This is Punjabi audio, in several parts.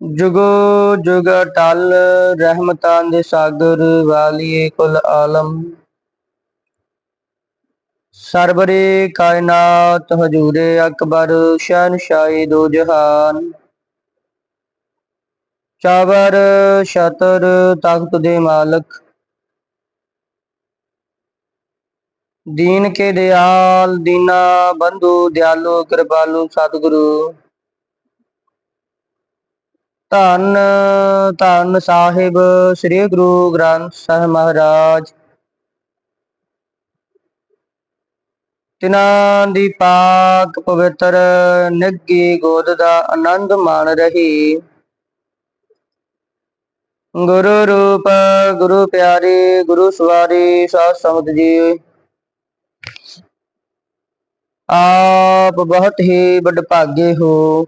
ਜੁਗੋ ਜੁਗ ਟਲ ਰਹਿਮਤਾਂ ਦੇ ਸਾਗਰ ਵਾਲੀਏ ਕੁਲ ਆਲਮ। ਸਰਬਰੇ ਕਾਇਨਾਤ ਹਜੂਰੇ ਅਕਬਰ, ਸ਼ਹਿਨਸ਼ਾਹੀ ਦੋ ਜਹਾਨ। ਚਾਵਰ, ਸ਼ਤਰ, ਤਖਤ ਦੇ ਮਾਲਕ। ਦੀਨ ਕੇ ਦਿਆਲ, ਦੀਨਾ ਬੰਧੂ, ਦਿਆਲੂ ਕਿਰਪਾਲੂ ਸਤਿਗੁਰੂ। ਧੰਨ ਧੰਨ ਸਾਹਿਬ, ਸ੍ਰੀ ਗੁਰੂ ਗ੍ਰੰਥ ਸਾਹਿਬ ਮਹਾਰਾਜ। ਤਿਨਾਂ ਦੀ ਪਾਕ ਪਵਿੱਤਰ ਨਿੱਗੀ ਗੋਦ ਦਾ ਆਨੰਦ ਮਾਣ ਰਹੀ। ਗੁਰੂ ਰੂਪ, ਗੁਰੂ ਪਿਆਰੇ, ਗੁਰੂ ਸਵਾਰੀ, ਸਾਧ ਸੰਗਤ ਜੀ। ਆਪ ਬਹੁਤ ਹੀ ਵਡਭਾਗੇ ਹੋ।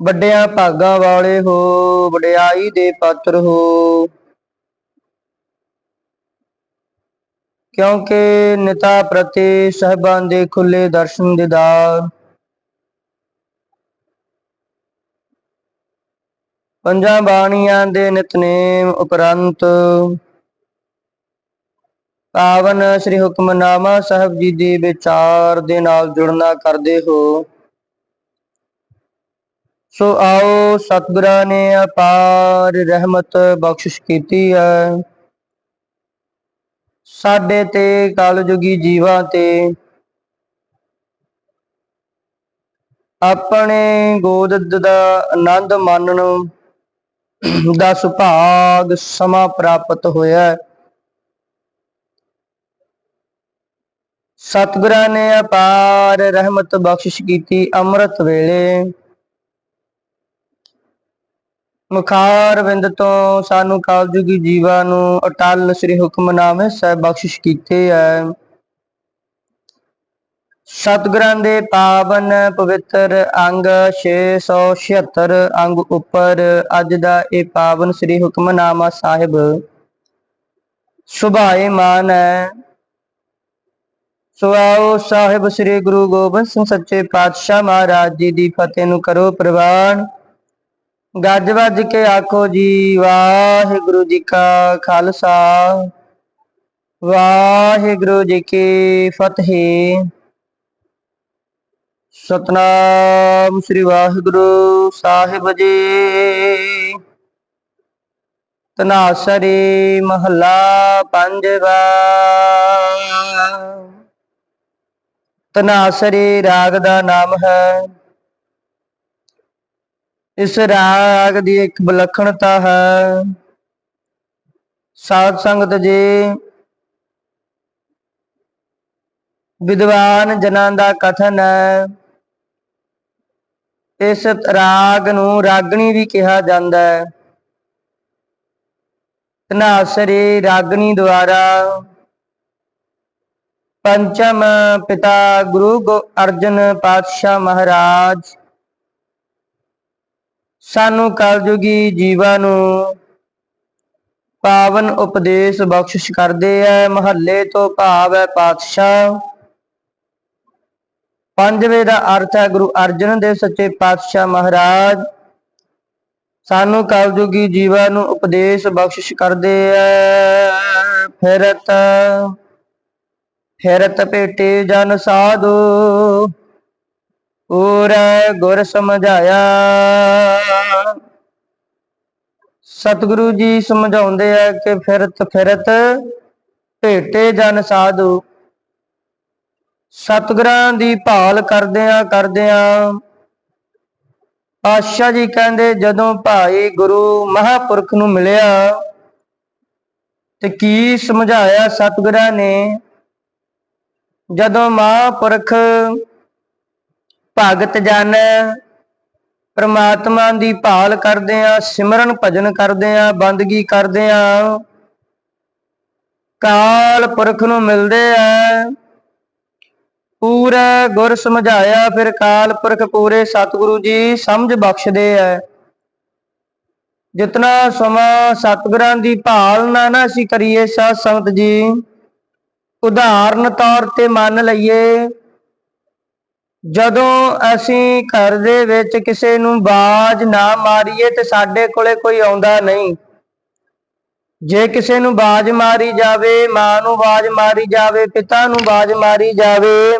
ਵੱਡਿਆਂ ਭਾਗਾਂ ਵਾਲੇ ਹੋ, ਵਡਿਆਈ ਦੇ ਪਾਤਰ ਹੋ। ਕਿਉਂਕਿ ਨਿਤਾ ਪ੍ਰਤੀ ਸਹਿਬਾਂ ਦੇ ਖੁੱਲੇ ਦਰਸ਼ਨ ਦੀਦਾਰ ਪੰਜਾਂ ਬਾਣੀਆਂ ਦੇ ਨਿਤਨੇਮ ਉਪਰੰਤ ਪਾਵਨ ਸ੍ਰੀ ਹੁਕਮਨਾਮਾ ਸਾਹਿਬ ਜੀ ਦੇ ਵਿਚਾਰ ਦੇ ਨਾਲ ਜੁੜਨਾ ਕਰਦੇ ਹੋ। ਸੋ ਆਓ ਸਤਿਗੁਰਾਂ ਨੇ ਅਪਾਰ ਰਹਿਮਤ ਬਖਸ਼ਿਸ਼ ਕੀਤੀ ਹੈ। ਸਾਡੇ ਤੇ ਕਲਯੁਗੀ ਜੀਵਾਂ ਤੇ ਆਪਣੇ ਗੋਦ ਦਾ ਆਨੰਦ ਮਾਣਨ ਦਾ ਸੁਭਾਗ ਸਮਾਂ ਪ੍ਰਾਪਤ ਹੋਇਆ ਸਤਿਗੁਰਾਂ ਨੇ ਅਪਾਰ ਰਹਿਮਤ ਬਖਸ਼ਿਸ਼ ਕੀਤੀ। ਅੰਮ੍ਰਿਤ ਵੇਲੇ ਮੁਖਾਰ ਵਿੰਦ ਤੋਂ ਸਾਨੂੰ ਕਾਲਜੁਗੀ ਜੀਵਾਂ ਨੂੰ ਅਟਲ ਸ੍ਰੀ ਹੁਕਮਨਾਮੇ ਸਾਹਿਬ ਬਖਸ਼ਿਸ਼ ਕੀਤੇ ਹੈ ਸਤਿਗੁਰਾਂ ਦੇ ਪਾਵਨ ਪਵਿੱਤਰ ਅੰਗ 676 ਅੰਗ ਉੱਪਰ ਅੱਜ ਦਾ ਇਹ ਪਾਵਨ ਸ੍ਰੀ ਹੁਕਮਨਾਮਾ ਸਾਹਿਬ ਸੁਭਾਏ ਮਾਨ ਹੈ ਸੋ ਸਾਹਿਬ ਸ੍ਰੀ ਗੁਰੂ ਗੋਬਿੰਦ ਸਿੰਘ ਸੱਚੇ ਪਾਤਸ਼ਾਹ ਮਹਾਰਾਜ ਜੀ ਦੀ ਫਤਿਹ ਨੂੰ ਕਰੋ ਪ੍ਰਵਾਨ। ਗੱਜ ਵੱਜ ਕੇ ਆਖੋ ਜੀ, ਵਾਹਿਗੁਰੂ ਜੀ ਕਾ ਖਾਲਸਾ। ਵਾਹਿਗੁਰੂ ਜੀ ਕੀ ਫਤਿਹ। ਸਤਨਾਮ ਸ੍ਰੀ ਵਾਹਿਗੁਰੂ ਸਾਹਿਬ ਜੀ। ਤਨਾਸਰੀ ਮਹੱਲਾ ਪੰਜਵਾ। ਤਨਾਸਰੀ ਰਾਗ ਦਾ ਨਾਮ ਹੈ ਇਸ ਰਾਗ ਦੀ ਇੱਕ ਵਿਲੱਖਣਤਾ ਹੈ। ਸਾਧ ਸੰਗਤ ਜੀ, ਵਿਦਵਾਨ ਜਨਾਂ ਦਾ ਕਥਨ ਹੈ। ਇਸ ਰਾਗ ਨੂੰ ਰਾਗਣੀ ਵੀ ਕਿਹਾ ਜਾਂਦਾ ਹੈ। ਤਨਾਸਰੀ ਰਾਗਣੀ ਦੁਆਰਾ ਪੰਚਮ ਪਿਤਾ ਗੁਰੂ ਗੋ ਅਰਜਨ ਪਾਤਸ਼ਾਹ ਮਹਾਰਾਜ ਸਾਨੂੰ ਕਲਯੁਗੀ ਜੀਵਾਂ ਨੂੰ ਪਾਵਨ ਉਪਦੇਸ਼ ਬਖਸ਼ਿਸ਼ ਕਰਦੇ ਐ, ਮਹੱਲੇ ਤੋਂ ਭਾਵ ਹੈ ਪਾਤਸ਼ਾਹ। ਪੰਜਵੇਂ ਦਾ ਅਰਥ ਹੈ ਗੁਰੂ ਅਰਜਨ ਦੇਵ ਸੱਚੇ ਪਾਤਸ਼ਾਹ ਮਹਾਰਾਜ। ਸਾਨੂੰ ਕਲਯੁਗੀ ਜੀਵਾਂ ਨੂੰ ਉਪਦੇਸ਼ ਬਖਸ਼ਿਸ਼ ਕਰਦੇ ਐ, ਫਿਰਤ ਫਿਰਤ ਭੇਟੇ ਜਨ ਸਾਧੂ। ਪੂਰਾ ਗੁਰ ਸਮਝਾਇਆ। ਸਤਿਗੁਰੂ ਜੀ ਸਮਝਾਉਂਦੇ ਆ ਕਿ ਫਿਰਤ ਫਿਰਤ, ਭੇਟੇ ਜਨ ਸਾਧੂ। ਸਤਿਗੁਰਾਂ ਦੀ ਭਾਲ ਕਰਦਿਆਂ ਕਰਦਿਆਂ ਆਸ਼ਾ ਜੀ ਕਹਿੰਦੇ, ਜਦੋਂ ਭਾਈ ਗੁਰੂ ਮਹਾਪੁਰਖ ਨੂੰ ਮਿਲਿਆ, ਤੇ ਕੀ ਸਮਝਾਇਆ ਸਤਿਗੁਰਾਂ ਨੇ? ਜਦੋਂ ਮਹਾਪੁਰਖ ਭਗਤ ਜਨ ਪ੍ਰਮਾਤਮਾ ਦੀ ਭਾਲ ਕਰਦੇ ਆ ਸਿਮਰਨ ਭਜਨ ਕਰਦੇ ਆ ਬੰਦਗੀ ਕਰਦੇ ਆ ਕਾਲ ਪੁਰਖ ਨੂੰ ਮਿਲਦੇ ਆ। ਪੂਰਾ ਗੁਰ ਸਮਝਾਇਆ, ਫਿਰ ਕਾਲ ਪੁਰਖ ਪੂਰੇ ਸਤਿਗੁਰੂ ਜੀ ਸਮਝ ਬਖਸ਼ਦੇ ਆ। ਜਿਤਨਾ ਸਮਾਂ ਸਤਿਗੁਰਾਂ ਦੀ ਭਾਲ ਨਾ ਨਾ ਅਸੀਂ ਕਰੀਏ ਸਾਧ ਸੰਗਤ ਜੀ, ਉਦਾਹਰਨ ਤੌਰ ਤੇ ਮੰਨ ਲਈਏ ਜਦੋਂ ਅਸੀਂ ਘਰ ਦੇ ਵਿੱਚ ਕਿਸੇ ਨੂੰ ਬਾਜ ਨਾ ਮਾਰੀਏ ਤੇ ਸਾਡੇ ਕੋਲੇ ਕੋਈ ਆਉਂਦਾ ਨਹੀਂ। ਜੇ ਕਿਸੇ ਨੂੰ ਬਾਜ ਮਾਰੀ ਜਾਵੇ, ਮਾਂ ਨੂੰ ਬਾਜ ਮਾਰੀ ਜਾਵੇ, ਪਿਤਾ ਨੂੰ ਬਾਜ ਮਾਰੀ ਜਾਵੇ,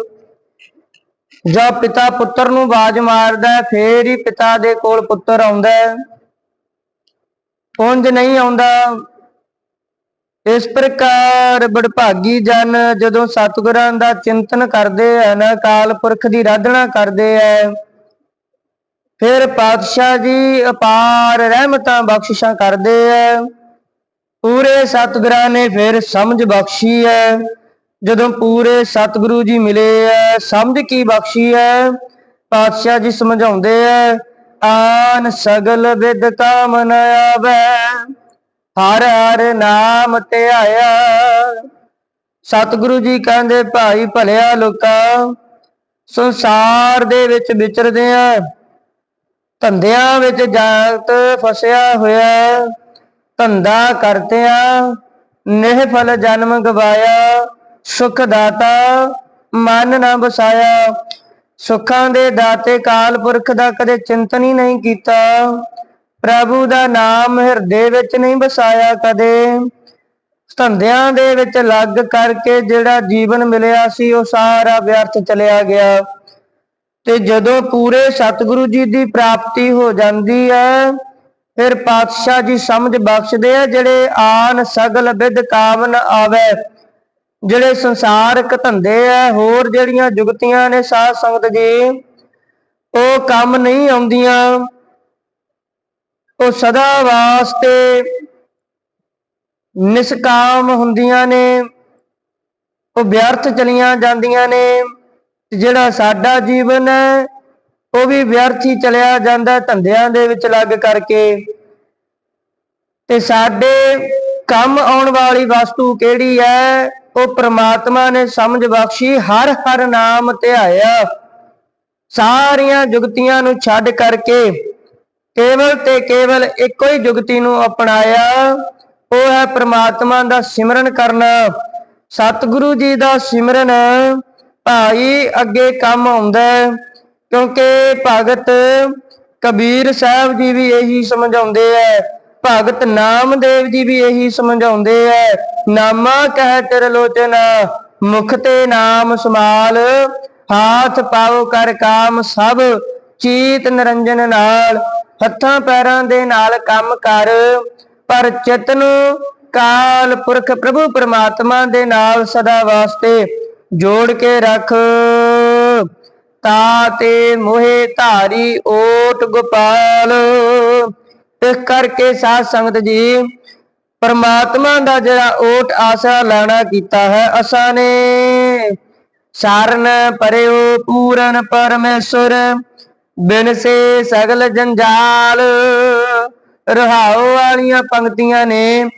ਜਾਂ ਪਿਤਾ ਪੁੱਤਰ ਨੂੰ ਬਾਜ ਮਾਰਦਾ ਫੇਰ ਹੀ ਪਿਤਾ ਦੇ ਕੋਲ ਪੁੱਤਰ ਆਉਂਦਾ ਹੈ। ਉਂਝ ਨਹੀਂ ਆਉਂਦਾ। ਇਸ ਪ੍ਰਕਾਰ ਬੜਭਾਗੀ ਜਨ ਜਦੋਂ ਸਤਿਗੁਰਾਂ ਦਾ ਚਿੰਤਨ ਕਰਦੇ ਹਨ, ਅਕਾਲ ਪੁਰਖ ਦੀ ਆਰਾਧਨਾ ਕਰਦੇ ਹੈ ਫਿਰ ਪਾਤਸ਼ਾਹ ਜੀ ਅਪਾਰ ਰਹਿਮਤਾਂ ਬਖਸ਼ਿਸ਼ਾਂ ਕਰਦੇ ਹੈ ਪੂਰੇ ਸਤਿਗੁਰਾਂ ਨੇ ਫਿਰ ਸਮਝ ਬਖਸ਼ੀ ਹੈ ਜਦੋਂ ਪੂਰੇ ਸਤਿਗੁਰੂ ਜੀ ਮਿਲੇ ਹੈ ਸਮਝ ਕੀ ਬਖਸ਼ੀ ਹੈ ਪਾਤਸ਼ਾਹ ਜੀ ਸਮਝਾਉਂਦੇ ਹੈ ਆਨ ਸਗਲ ਵਿਦ ਕਾਮ ਨ ਆਵੈ। ਹਰ ਹਰ ਨਾਮ ਧਿਆਇਆ। ਸਤਿਗੁਰੂ ਜੀ ਕਹਿੰਦੇ, ਭਾਈ ਭਲਿਆ ਲੋਕਾਂ, ਸੰਸਾਰ ਦੇ ਵਿੱਚ ਵਿਚਰਦੇ ਆ ਧੰਦਿਆਂ ਵਿੱਚ ਜਾਗਤ ਫਸਿਆ ਹੋਇਆ, ਧੰਦਾ ਕਰਤਿਆਂ ਨਿਹਫਲ ਜਨਮ ਗਵਾਇਆ, ਸੁਖ ਦਾਤਾ ਮਨ ਨਾ ਬਸਾਇਆ ਸੁੱਖਾਂ ਦੇ ਦਾਤੇ ਕਾਲ ਪੁਰਖ ਦਾ ਕਦੇ ਚਿੰਤਨ ਹੀ ਨਹੀਂ ਕੀਤਾ। ਪ੍ਰਭੂ ਦਾ ਨਾਮ ਹਿਰਦੇ ਵਿੱਚ ਨਹੀਂ ਵਸਾਇਆ ਕਦੇ। ਧੰਦਿਆਂ ਦੇ ਵਿੱਚ ਲੱਗ ਕਰਕੇ ਜਿਹੜਾ ਜੀਵਨ ਮਿਲਿਆ ਸੀ, ਉਹ ਸਾਰਾ ਵਿਅਰਥ ਚਲਿਆ ਗਿਆ। ਤੇ ਜਦੋਂ ਪੂਰੇ ਸਤਿਗੁਰੂ ਜੀ ਦੀ ਪ੍ਰਾਪਤੀ ਹੋ ਜਾਂਦੀ ਹੈ, ਫਿਰ ਪਾਤਸ਼ਾਹ ਜੀ ਸਮਝ ਬਖਸ਼ਦੇ ਆ, ਜਿਹੜੇ ਆਨ ਸਗਲ ਵਿਦ ਕਾਮਨ ਆਵੇ। ਜਿਹੜੇ ਸੰਸਾਰਕ ਧੰਦੇ ਆ, ਹੋਰ ਜਿਹੜੀਆਂ ਜੁਗਤੀਆਂ ਨੇ ਸਾਧ ਸੰਗਤ ਜੀ, ਉਹ ਕੰਮ ਨਹੀਂ ਆਉਂਦੀਆਂ। ਉਹ ਸਦਾ ਵਾਸਤੇ ਨਿਸਕਾਮ ਹੁੰਦੀਆਂ ਨੇ, ਉਹ ਵਿਅਰਥ ਚਲੀਆਂ ਜਾਂਦੀਆਂ ਨੇ ਜਿਹੜਾ ਸਾਡਾ ਜੀਵਨ ਹੈ, ਉਹ ਵੀ ਵਿਅਰਥ ਹੀ ਚਲਿਆ ਜਾਂਦਾ ਧੰਦਿਆਂ ਦੇ ਵਿੱਚ ਲੱਗ ਕਰਕੇ। ਤੇ ਸਾਡੇ ਕੰਮ ਆਉਣ ਵਾਲੀ ਵਸਤੂ ਕਿਹੜੀ ਹੈ? ਉਹ ਪ੍ਰਮਾਤਮਾ ਨੇ ਸਮਝ ਬਖਸ਼ੀ, ਹਰ ਹਰ ਨਾਮ ਧਿਆਇਆ। ਸਾਰੀਆਂ ਜੁਗਤੀਆਂ ਨੂੰ ਛੱਡ ਕਰਕੇ ਕੇਵਲ ਤੇ ਕੇਵਲ ਇੱਕੋ ਹੀ ਜੁਗਤੀ ਨੂੰ ਅਪਣਾਇਆ, ਉਹ ਹੈ ਪ੍ਰਮਾਤਮਾ ਦਾ ਸਿਮਰਨ ਕਰਨਾ। ਸਤਿਗੁਰੂ ਜੀ ਦਾ ਸਿਮਰਨ ਭਾਈ ਅੱਗੇ ਕੰਮ ਆਉਂਦਾ ਕਿਉਂਕਿ ਭਗਤ ਕਬੀਰ ਸਾਹਿਬ ਜੀ ਵੀ ਇਹੀ ਸਮਝਾਉਂਦੇ ਐ ਭਗਤ ਨਾਮਦੇਵ ਜੀ ਵੀ ਇਹੀ ਸਮਝਾਉਂਦੇ ਐ ਨਾਮਾ ਕਹਿ ਤੇਰੇ ਲੋਚਨ, ਮੁਖ ਤੇ ਨਾਮ ਸਮਾਲ ਹਾਥ ਪਾਉ ਕਰ ਕਾਮ ਸਭ, ਚੀਤ ਨਿਰੰਜਨ ਨਾਲ। ਹੱਥਾਂ ਪੈਰਾਂ ਦੇ ਨਾਲ ਕੰਮ ਕਰ, ਪਰ ਚਿੱਤ ਨੂੰ ਕਾਲ ਪੁਰਖ ਪ੍ਰਭੂ ਪਰਮਾਤਮਾ ਦੇ ਨਾਲ ਸਦਾ ਵਾਸਤੇ ਜੋੜ ਕੇ ਰੱਖ। ਤਾਤੇ ਮੋਹਿ ਧਾਰੀ ਓਟ ਗੋਪਾਲ ਇਸ ਕਰਕੇ ਸਾਧ ਸੰਗਤ ਜੀ, ਪਰਮਾਤਮਾ ਦਾ ਜਿਹੜਾ ਓਟ ਆਸਾ ਲੈਣਾ ਕੀਤਾ ਹੈ, ਅਸਾਂ ਨੇ ਸਾਰਨ ਪਰਿਓ ਪੂਰਨ ਪਰਮੇਸ਼ਰ ਬਿਨ ਸੇ ਸਗਲ ਜੰਜਾਲ। ਰਹਾਉ ਵਾਲੀਆਂ ਪੰਕਤੀਆਂ ਨੇ।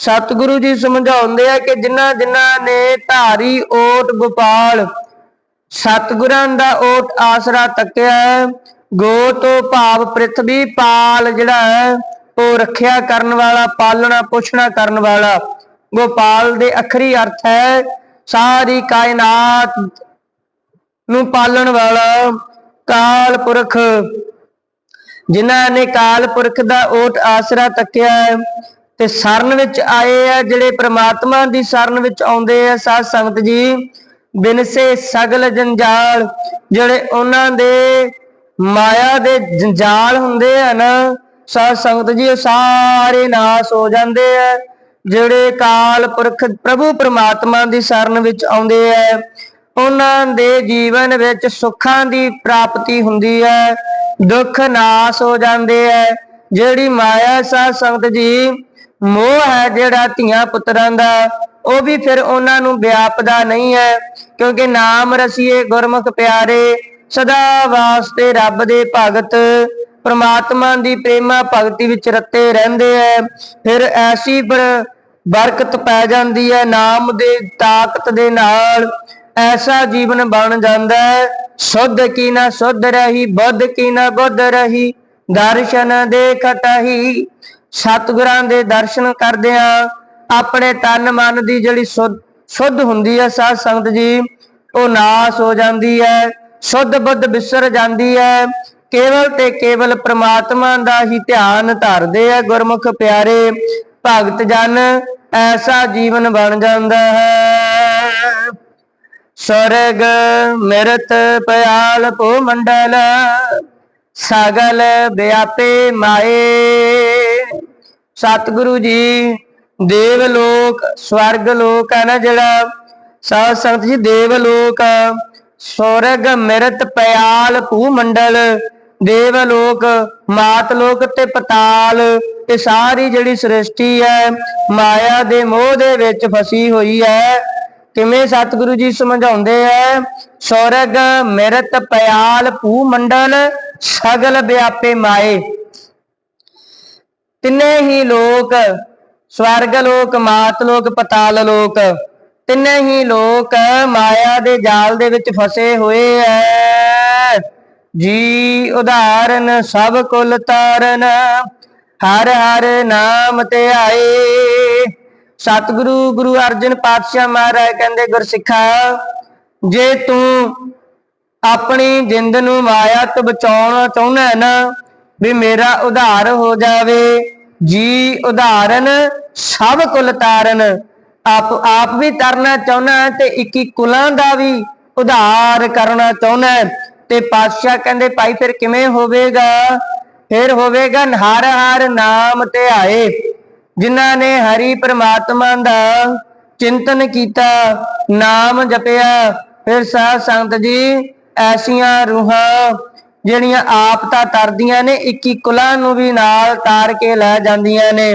ਸਤਿਗੁਰੂ ਜੀ ਸਮਝਾਉਂਦੇ ਆ ਕਿ ਜਿਨ੍ਹਾਂ ਜਿਨ੍ਹਾਂ ਨੇ ਧਾਰੀ ਓਟ ਗੋਪਾਲ, ਸਤਿਗੁਰਾਂ ਦਾ ਓਟ ਆਸਰਾ ਤੱਕਿਆ ਗੋ ਤੋਂ ਭਾਵ ਪ੍ਰਿਥਵੀ ਪਾਲ ਜਿਹੜਾ ਹੈ, ਉਹ ਰੱਖਿਆ ਕਰਨ ਵਾਲਾ, ਪਾਲਣਾ ਪੋਸ਼ਣਾ ਕਰਨ ਵਾਲਾ। ਗੋਪਾਲ ਦੇ ਅਖਰੀ ਅਰਥ ਹੈ, ਸਾਰੀ ਕਾਇਨਾਤ ਨੂੰ ਪਾਲਣ ਵਾਲਾ। ਕਾਲ ਪੁਰਖ। ਜਿਨ੍ਹਾਂ ਨੇ ਕਾਲ ਪੁਰਖ ਦਾ ਓਟ ਆਸਰਾ ਤੱਕਿਆ ਹੈ, ਤੇ ਸਰਨ ਵਿੱਚ ਆਏ ਆ, ਜਿਹੜੇ ਪ੍ਰਮਾਤਮਾ ਦੀ ਸਰਨ ਵਿੱਚ ਆਉਂਦੇ ਆ, ਸਾਧ ਸੰਗਤ ਜੀ, ਬਿਨਸੇ ਸਗਲ ਜੰਜਾਲ, ਜਿਹੜੇ ਉਹਨਾਂ ਦੇ ਮਾਇਆ ਦੇ ਜੰਜਾਲ ਹੁੰਦੇ ਆ ਨਾ, ਸਾਧ ਸੰਗਤ ਜੀ, ਉਹ ਸਾਰੇ ਨਾਸ ਹੋ ਜਾਂਦੇ ਆ। ਜਿਹੜੇ ਕਾਲ ਪੁਰਖ ਪ੍ਰਭੂ ਪ੍ਰਮਾਤਮਾ ਦੀ ਸ਼ਰਨ ਵਿੱਚ ਆਉਂਦੇ ਆ ਉਹਨਾਂ ਦੇ ਜੀਵਨ ਵਿੱਚ ਸੁੱਖਾਂ ਦੀ ਪ੍ਰਾਪਤੀ ਹੁੰਦੀ ਹੈ, ਦੁੱਖ ਨਾਸ ਹੋ ਜਾਂਦੇ ਹੈ। ਜਿਹੜੀ ਮਾਇਆ ਸਾਧ ਸੰਗਤ ਜੀ ਮੋਹ ਹੈ, ਜਿਹੜਾ ਧੀਆਂ ਪੁੱਤਰਾਂ ਦਾ, ਉਹ ਵੀ ਫਿਰ ਉਹਨਾਂ ਨੂੰ ਵਿਆਪਦਾ ਨਹੀਂ ਹੈ, ਕਿਉਂਕਿ ਨਾਮ ਰਸੀਏ ਗੁਰਮੁਖ ਪਿਆਰੇ, ਸਦਾ ਵਾਸਤੇ ਰੱਬ ਦੇ ਭਗਤ, ਪ੍ਰਮਾਤਮਾ ਦੀ ਪ੍ਰੇਮਾ ਭਗਤੀ ਵਿੱਚ ਰਤੇ ਰਹਿੰਦੇ ਐ ਫਿਰ ਐਸੀ ਬਰਕਤ ਪੈ ਜਾਂਦੀ ਹੈ, ਨਾਮ ਦੇ ਤਾਕਤ ਦੇ ਨਾਲ ਐਸਾ ਜੀਵਨ ਬਣ ਜਾਂਦਾ ਹੈ। ਸੁੱਧ ਕੀ ਨਾ ਸੁੱਧ ਰਹੀ, ਬੁੱਧ ਕੀ ਨਾ ਬੁੱਧ ਰਹੀ, ਦਰਸ਼ਨ ਦੇਖਟਹੀ ਸਤਿਗੁਰਾਂ ਦੇ ਦਰਸ਼ਨ ਕਰਦਿਆਂ ਆਪਣੇ ਤਨ ਮਨ ਦੀ ਜਿਹੜੀ ਸੁੱਧ- ਹੁੰਦੀ ਹੈ ਸਾਧ ਸੰਗਤ ਜੀ, ਉਹ ਨਾਸ ਹੋ ਜਾਂਦੀ ਹੈ, ਸੁੱਧ ਬੁੱਧ ਵਿਸਰ ਜਾਂਦੀ ਹੈ। ਕੇਵਲ ਤੇ ਕੇਵਲ ਪ੍ਰਮਾਤਮਾ ਦਾ ਹੀ ਧਿਆਨ ਧਰਦੇ ਆ ਗੁਰਮੁਖ ਪਿਆਰੇ। ਭਗਤ ਜਨ, ਐਸਾ ਜੀਵਨ ਬਣ ਜਾਂਦਾ ਹੈ। ਸਰਗ ਮਿਰਤ ਪਿਆਲ ਭੂ ਮੰਡਲ ਸਗਲ ਵਿਆਪੇ ਮਾਏ। ਸਤਿਗੁਰੂ ਜੀ, ਦੇਵ ਲੋਕ, ਸਵਰਗ ਲੋਕ ਹੈ ਨਾ ਜਿਹੜਾ, ਸਾਧ ਸੰਗਤ ਜੀ, ਦੇਵ ਲੋਕ, ਸਵਰਗ ਮਿਰਤ ਪਿਆਲ ਭੂ ਮੰਡਲ ਦੇਵ ਲੋਕ, ਮਾਤ ਲੋਕ ਤੇ ਪਤਾਲ ਇਹ ਸਾਰੀ ਜਿਹੜੀ ਸ੍ਰਿਸ਼ਟੀ ਹੈ, ਮਾਇਆ ਦੇ ਮੋਹ ਦੇ ਵਿੱਚ ਫਸੀ ਹੋਈ ਹੈ। ਕਿਵੇਂ ਸਤਿਗੁਰੂ ਜੀ ਸਮਝਾਉਂਦੇ ਐ? ਸਵਰਗ ਮਿਰਤ ਪਿਆਲ ਭੂ ਮੰਡਲ, ਸਗਲ ਵਿਆਪੇ ਮਾਏ। ਤਿੰਨੇ ਹੀ ਲੋਕ ਸਵਰਗ ਲੋਕ, ਮਾਤ ਲੋਕ, ਪਤਾਲ ਲੋਕ। ਤਿੰਨੇ ਹੀ ਲੋਕ ਮਾਇਆ ਦੇ ਜਾਲ ਦੇ ਵਿੱਚ ਫਸੇ ਹੋਏ ਐ। ਜੀ ਉਦਾਹਰਨ ਸਭ ਕੁਲ ਤਾਰਨ, ਹਰ ਹਰ ਨਾਮ ਤੇ ਆਏ। ਸਤਿਗੁਰੂ ਗੁਰੂ ਅਰਜਨ ਪਾਤਸ਼ਾਹ ਮਹਾਰਾਜ ਕਹਿੰਦੇ, ਗੁਰਸਿੱਖਾ, ਜੇ ਤੂੰ ਆਪਣੀ ਜਿੰਦ ਨੂੰ ਮਾਇਆ ਤੋਂ ਬਚਾਉਣਾ ਚਾਹੁੰਦਾ ਹੈ ਨਾ, ਵੀ ਮੇਰਾ ਉਧਾਰ ਹੋ ਜਾਵੇ, ਜੀ ਉਦਾਹਰਨ ਸਭ ਕੁਲ ਤਾਰਨ, ਆਪ ਆਪ ਵੀ ਤਰਨਾ ਚਾਹੁੰਦਾ ਤੇ 21 ਕੁਲਾਂ ਦਾ ਵੀ ਉਧਾਰ ਕਰਨਾ ਚਾਹੁੰਦਾ ਤੇ ਪਾਤਸ਼ਾਹ ਕਹਿੰਦੇ, ਭਾਈ ਫਿਰ ਕਿਵੇਂ ਹੋਵੇਗਾ? ਫਿਰ ਹੋਵੇਗਾ ਹਰ ਹਰ ਨਾਮ ਤੇ ਆਏ। ਜਿਨ੍ਹਾਂ ਨੇ ਹਰੀ ਪ੍ਰਮਾਤਮਾ ਦਾ ਚਿੰਤਨ ਕੀਤਾ, ਨਾਮ ਜਪਿਆ, ਫਿਰ ਸਾਧ ਸੰਗਤ ਜੀ ਐਸੀਆਂ ਰੂਹਾਂ ਜਿਹੜੀਆਂ ਆਪ ਤਾਂ ਤਰਦੀਆਂ ਨੇ 21 ਕੁਲਾਂ ਨੂੰ ਵੀ ਨਾਲ ਤਾਰ ਕੇ ਲੈ ਜਾਂਦੀਆਂ ਨੇ।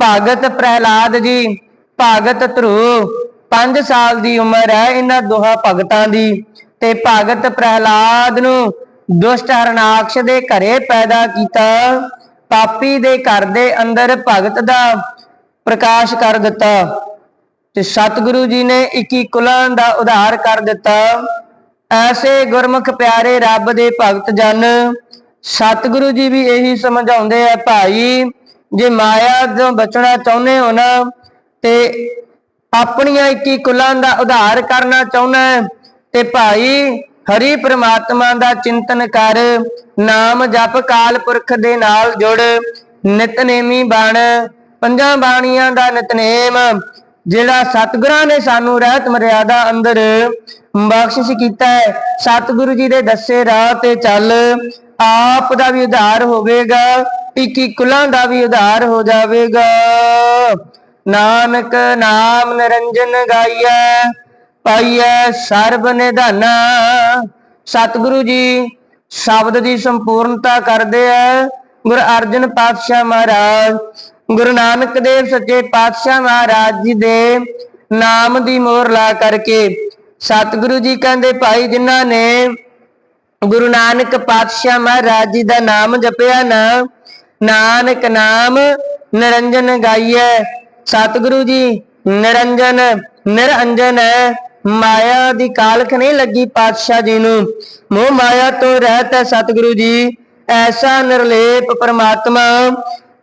ਭਗਤ ਪ੍ਰਹਿਲਾਦ ਜੀ, ਭਗਤ ਧਰੂ 5 ਸਾਲ ਦੀ ਉਮਰ ਹੈ ਇਹਨਾਂ ਦੋਹਾਂ ਭਗਤਾਂ ਦੀ ਤੇ ਭਗਤ ਪ੍ਰਹਿਲਾਦ ਨੂੰ ਦੁਸ਼ਟ ਹਰਨਾਕਸ਼ ਦੇ ਘਰੇ ਪੈਦਾ ਕੀਤਾ। ਪਾਪੀ ਦੇ ਘਰ ਦੇ ਅੰਦਰ ਭਗਤ ਦਾ ਪ੍ਰਕਾਸ਼ ਕਰ ਦਿੱਤਾ ਤੇ ਸਤਿਗੁਰੂ ਜੀ ਨੇ 21 ਕੁਲਾਂ ਦਾ ਉਧਾਰ ਕਰ ਦਿੱਤਾ। ਐਸੇ ਗੁਰਮੁਖ ਪਿਆਰੇ ਰੱਬ ਦੇ ਭਗਤ ਜਨ, ਸਤਿਗੁਰੂ ਜੀ ਵੀ ਇਹੀ ਸਮਝਾਉਂਦੇ ਆ, ਭਾਈ, ਜੇ ਮਾਇਆ ਤੋਂ ਬਚਣਾ ਚਾਹੁੰਦੇ ਹੋ ਨਾ, ਤੇ ਆਪਣੀਆਂ 21 ਕੁਲਾਂ ਦਾ ਉਧਾਰ ਕਰਨਾ ਚਾਹੁੰਦਾ ਤੇ ਭਾਈ ਹਰੀ ਪ੍ਰਮਾਤਮਾ ਦਾ ਚਿੰਤਨ ਕਰ, ਨਾਮ ਜਪ ਕਾਲ ਪੁਰਖ ਦੇ ਨਾਲ ਜੁੜ, ਨਿਤਨੇਮੀ ਬਣ, ਪੰਜਾਂ ਬਾਣੀਆਂ ਦਾ ਨਿਤਨੇਮ, ਜਿਹੜਾ ਸਤਿਗੁਰਾਂ ਨੇ ਸਾਨੂੰ ਰਹਿਤ ਮਰਿਆਦਾ ਅੰਦਰ ਬਖਸ਼ਿਸ਼ ਕੀਤਾ ਹੈ। ਸਤਿਗੁਰੂ ਜੀ ਦੇ ਦੱਸੇ ਰਾਹ ਤੇ ਚੱਲ, ਆਪ ਦਾ ਵੀ ਉਧਾਰ ਹੋਵੇਗਾ, ਇੱਕੀ ਕੁਲਾਂ ਦਾ ਵੀ ਉਧਾਰ ਹੋ ਜਾਵੇਗਾ। ਨਾਨਕ ਨਾਮ ਨਿਰੰਜਨ ਗਾਈਐ ਪਾਈਐ ਸਰਬ ਨਿਧਾਨਾ। ਸਤਿਗੁਰੂ ਜੀ, ਸ਼ਬਦ ਦੀ ਸੰਪੂਰਨਤਾ ਕਰਦੇ ਆ ਗੁਰੂ ਅਰਜਨ ਪਾਤਸ਼ਾਹ ਮਹਾਰਾਜ। ਗੁਰੂ ਨਾਨਕ ਦੇਵ ਸੱਚੇ ਪਾਤਸ਼ਾਹ ਮਹਾਰਾਜ ਜੀ ਦੇ ਨਾਮ ਦੀ ਮੋਹਰ ਲਾ ਕਰਕੇ ਸਤਿਗੁਰੂ ਜੀ ਕਹਿੰਦੇ, ਭਾਈ, ਜਿਨ੍ਹਾਂ ਨੇ ਗੁਰੂ ਨਾਨਕ ਪਾਤਸ਼ਾਹ ਮਹਾਰਾਜ ਜੀ ਦਾ ਨਾਮ ਜਪਿਆ ਨਾ, ਨਾਨਕ ਨਾਮ ਨਿਰੰਜਨ ਗਾਈਐ। ਸਤਿਗੁਰੂ ਜੀ, ਨਿਰੰਜਨ ਨਿਰੰਜਨ ਹੈ ਮਾਇਆ ਦੀ ਕਾਲਕ ਨਹੀਂ ਲੱਗੀ ਪਾਤਸ਼ਾਹ ਜੀ ਨੂੰ। ਮੋਹ ਮਾਇਆ ਤੋਂ ਰਹਿਤ ਹੈ ਸਤਿਗੁਰੂ ਜੀ। ਐਸਾ ਨਿਰਲੇਪ ਪਰਮਾਤਮਾ,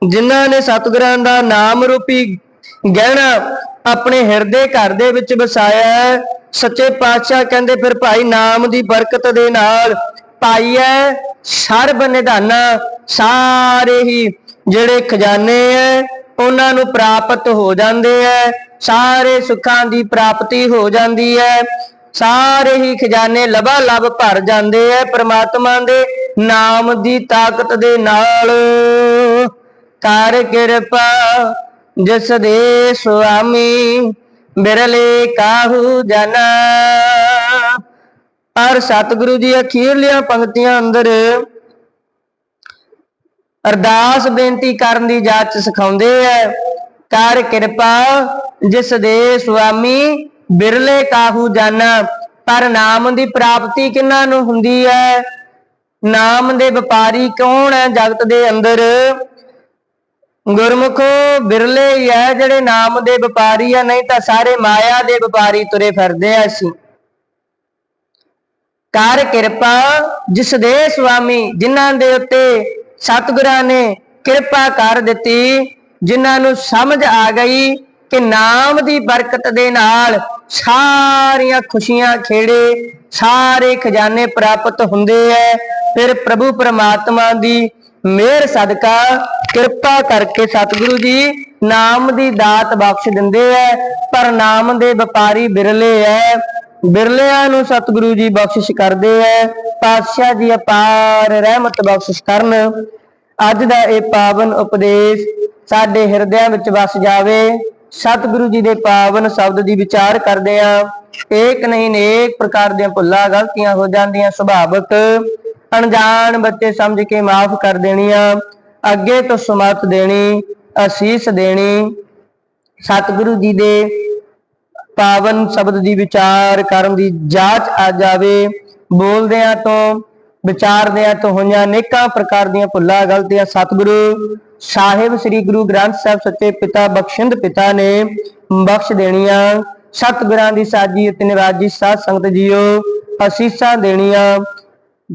ਜਿਨ੍ਹਾਂ ਨੇ ਸਤਿਗੁਰਾਂ ਦਾ ਨਾਮ ਰੂਪੀ ਗਹਿਣਾ ਆਪਣੇ ਹਿਰਦੇ ਘਰ ਦੇ ਵਿੱਚ ਵਸਾਇਆ ਸੱਚੇ ਪਾਤਸ਼ਾਹ ਕਹਿੰਦੇ, ਫਿਰ ਭਾਈ ਨਾਮ ਦੀ ਬਰਕਤ ਦੇ ਨਾਲ ਪਾਈਐ ਸਰਬ ਨਿਧਾਨਾ ਸਾਰੇ ਹੀ ਜਿਹੜੇ ਖਜ਼ਾਨੇ ਐ। ਉਹਨਾਂ ਨੂੰ ਪ੍ਰਾਪਤ ਹੋ ਜਾਂਦੇ ਐ, ਸਾਰੇ ਸੁੱਖਾਂ ਦੀ ਪ੍ਰਾਪਤੀ ਹੋ ਜਾਂਦੀ ਹੈ ਸਾਰੇ ਹੀ ਖਜ਼ਾਨੇ ਲਬਾ ਲਬ ਭਰ ਜਾਂਦੇ ਐ, ਪ੍ਰਮਾਤਮਾ ਦੇ ਨਾਮ ਦੀ ਤਾਕਤ ਦੇ ਨਾਲ। ਕਰ ਕਿਰਪਾ, ਜਿਸ ਦੇ ਸੁਆਮੀ ਬਿਰਲੇ ਕਾਹੂ ਜਨਾ। ਅਰ ਸਤਿਗੁਰੂ ਜੀ ਅਖੀਰਲੀਆਂ ਪੰਕਤੀਆਂ ਅੰਦਰ ਅਰਦਾਸ ਬੇਨਤੀ ਕਰਨ ਦੀ ਜਾਚ ਸਿਖਾਉਂਦੇ ਐ। ਕਰ ਕਿਰਪਾ, ਜਿਸ ਦੇ ਸੁਆਮੀ ਬਿਰਲੇ ਕਾਹੂ ਜਾਣਾ ਪਰ ਨਾਮ ਦੀ ਪ੍ਰਾਪਤੀ ਕਿੰਨਾਂ ਨੂੰ ਹੁੰਦੀ ਹੈ ਨਾਮ ਦੇ ਵਪਾਰੀ ਕੌਣ ਹੈ ਜਗਤ ਦੇ ਅੰਦਰ? ਗੁਰਮੁਖੋ ਬਿਰਲੇ ਹੀ ਹੈ ਜਿਹੜੇ ਨਾਮ ਦੇ ਵਪਾਰੀ ਆ, ਨਹੀਂ ਤਾਂ ਸਾਰੇ ਮਾਇਆ ਦੇ ਵਪਾਰੀ ਤੁਰੇ ਫਿਰਦੇ ਆ ਅਸੀਂ। ਕਰ ਕਿਰਪਾ, ਜਿਸ ਦੇ ਸੁਆਮੀ, ਜਿਨ੍ਹਾਂ ਦੇ ਉੱਤੇ ਸਤਿਗੁਰਾਂ ਨੇ ਕਿਰਪਾ ਕਰ ਦਿੱਤੀ, ਜਿਨ੍ਹਾਂ ਨੂੰ ਸਮਝ ਆ ਗਈ ਕਿ ਨਾਮ ਦੀ ਬਰਕਤ ਦੇ ਨਾਲ ਸਾਰੀਆਂ ਖੁਸ਼ੀਆਂ ਖੇੜੇ, ਸਾਰੇ ਖਜ਼ਾਨੇ ਪ੍ਰਾਪਤ ਹੁੰਦੇ ਐ। ਫਿਰ ਪ੍ਰਭੂ ਪਰਮਾਤਮਾ ਦੀ ਮਿਹਰ ਸਦਕਾ ਕਿਰਪਾ ਕਰਕੇ ਸਤਿਗੁਰੂ ਜੀ ਨਾਮ ਦੀ ਦਾਤ ਬਖਸ਼ ਦਿੰਦੇ ਐ, ਪਰ ਨਾਮ ਦੇ ਵਪਾਰੀ ਬਿਰਲੇ ਐ। ਬਿਰਲਿਆਂ ਨੂੰ ਸਤਿਗੁਰੂ ਜੀ ਬਖਸ਼ਿਸ਼ ਕਰਦੇ ਐ। ਪਾਤਸ਼ਾਹ ਜੀ ਅਪਾਰ ਰਹਿਮਤ ਬਖਸ਼ਿਸ਼ ਕਰਨ। ਅੱਜ ਦਾ ਇਹ ਪਾਵਨ ਉਪਦੇਸ਼ ਸਾਡੇ ਹਿਰਦਿਆਂ ਵਿੱਚ ਵਸ ਜਾਵੇ। ਸਤਿਗੁਰੂ ਜੀ ਦੇ ਪਾਵਨ ਸ਼ਬਦ ਦੀ ਵਿਚਾਰ ਕਰਦੇ ਆ ਏਕ ਨਹੀਂ ਨੇਕ ਪ੍ਰਕਾਰ ਦੀਆਂ ਭੁੱਲਾਂ ਗਲਤੀਆਂ ਹੋ ਜਾਂਦੀਆਂ ਸੁਭਾਵਕ। ਅਣਜਾਣ ਬੱਚੇ ਸਮਝ ਕੇ ਮਾਫ ਕਰ ਦੇਣੀਆਂ ਅੱਗੇ ਤੋਂ ਸਮਤ ਦੇਣੀ, ਅਸੀਸ ਦੇਣੀ। ਸਤਿਗੁਰੂ ਜੀ ਦੇ ਪਾਵਨ ਸ਼ਬਦ ਦੀ ਵਿਚਾਰ ਕਰਨ ਦੀ ਜਾਂਚ ਆ ਜਾਵੇ। ਬੋਲਦਿਆਂ ਤੋਂ ਵਿਚਾਰਦਿਆਂ ਤੋਂ ਹੋਈਆਂ ਅਨੇਕਾਂ ਪ੍ਰਕਾਰ ਦੀਆਂ ਭੁੱਲਾਂ, ਗਲਤੀਆਂ। ਸਤਿਗੁਰੂ ਸਾਹਿਬ, ਸ੍ਰੀ ਗੁਰੂ ਗ੍ਰੰਥ ਸਾਹਿਬ ਸੱਚੇ ਪਿਤਾ, ਬਖਸ਼ਿੰਦ ਪਿਤਾ ਨੇ ਬਖਸ਼ ਦੇਣੀਆਂ। ਸਤਿਗੁਰਾਂ ਦੀ ਸਾਜੀ ਅਤੇ ਨਿਵਾਜੀ ਸਾਧ ਸੰਗਤ ਜੀਓ, ਅਸੀਸਾਂ ਦੇਣੀਆਂ।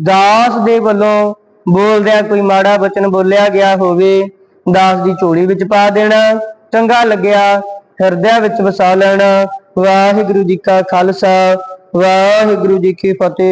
ਦਾਸ ਦੇ ਵੱਲੋਂ ਬੋਲਦਿਆਂ ਕੋਈ ਮਾੜਾ ਬਚਨ ਬੋਲਿਆ ਗਿਆ ਹੋਵੇ, ਦਾਸ ਦੀ ਝੋਲੀ ਵਿੱਚ ਪਾ ਦੇਣਾ, ਚੰਗਾ ਲੱਗਿਆ ਹਿਰਦਿਆਂ ਵਿੱਚ ਵਸਾ ਲੈਣਾ। ਵਾਹਿਗੁਰੂ ਜੀ ਕਾ ਖਾਲਸਾ, ਵਾਹਿਗੁਰੂ ਜੀ ਕੀ ਫਤਿਹ।